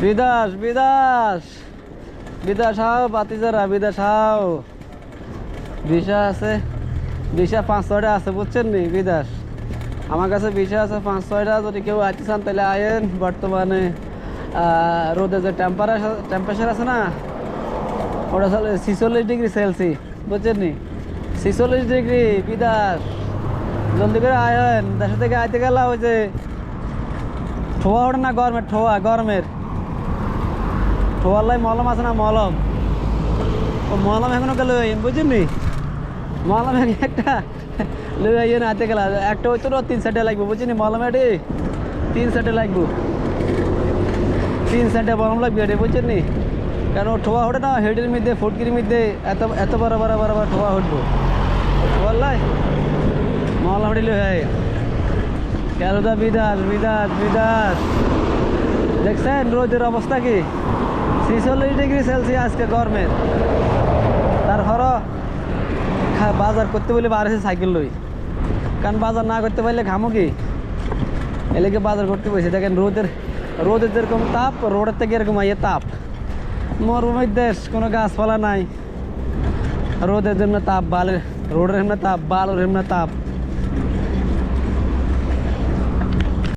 বিদাস বিদাস। বিদাস হাও বাতিজারা বিদাস হাও। Visa আছে, visa পাঁচ ছয়টা আছে, বুঝছেন নি? বিদাস। আমার কাছে ভিসা আছে পাঁচ ছয়টা, যদি কেউ আইতে চান তাহলে আয়েন। বর্তমানে রোদে যে টেম্পারেচার টেম্পারেচার আছে না, ওটা চলে ছিচল্লিশ ডিগ্রি সেলসি বুঝছেন নি? ছিচল্লিশ ডিগ্রি, বিদাস। জলদি করে আয়েন। দেশ থেকে আইতে গেলা ওই যে ঠোয়া ওঠে না গরমের ঠোয়া, গরমের। ঠোয়ার লাই মলম আছে না মলম ও মলম এখনও গেলে বুঝছেন নি মলম এক- একটা লই আইয়ে না, হাতে গেলা। একটা হইতো না, তিন সাইডে লাগবে বুঝছিনি মলম এটি? তিন সাইডে লাগবো। তিন সাইডে মলম লাগবে এটি নি ও ঠোয়া ওঠে না, হেডের মধ্যে, ফুটকির মধ্যে, এত এত বড় বড় বড় বড় ঠোয়া উঠবো? বললাই মলম হেঁটে লই হয় কেরোদা বিদাস বিদাস বিদাস। দেখছেন রোদের অবস্থা কি? ছিচল্লিশ ডিগ্রি সেলসিয়াস আজকে গরমের। তারপর বাজার করতে বলে বার হয়েছে সাইকেল লই। কারণ বাজার না করতে পারলে ঘামো কি? এলাকে বাজার করতে বসে? দেখেন রোদের রোদের যেরকম তাপ, রোডের থেকে এরকম ইয়ে তাপ। মরুভূমির দেশ, কোনো গাছপালা নাই। রোদের জন্য তাপ, বালের, রোডের এমনি তাপ, বালুর এমনি তাপ।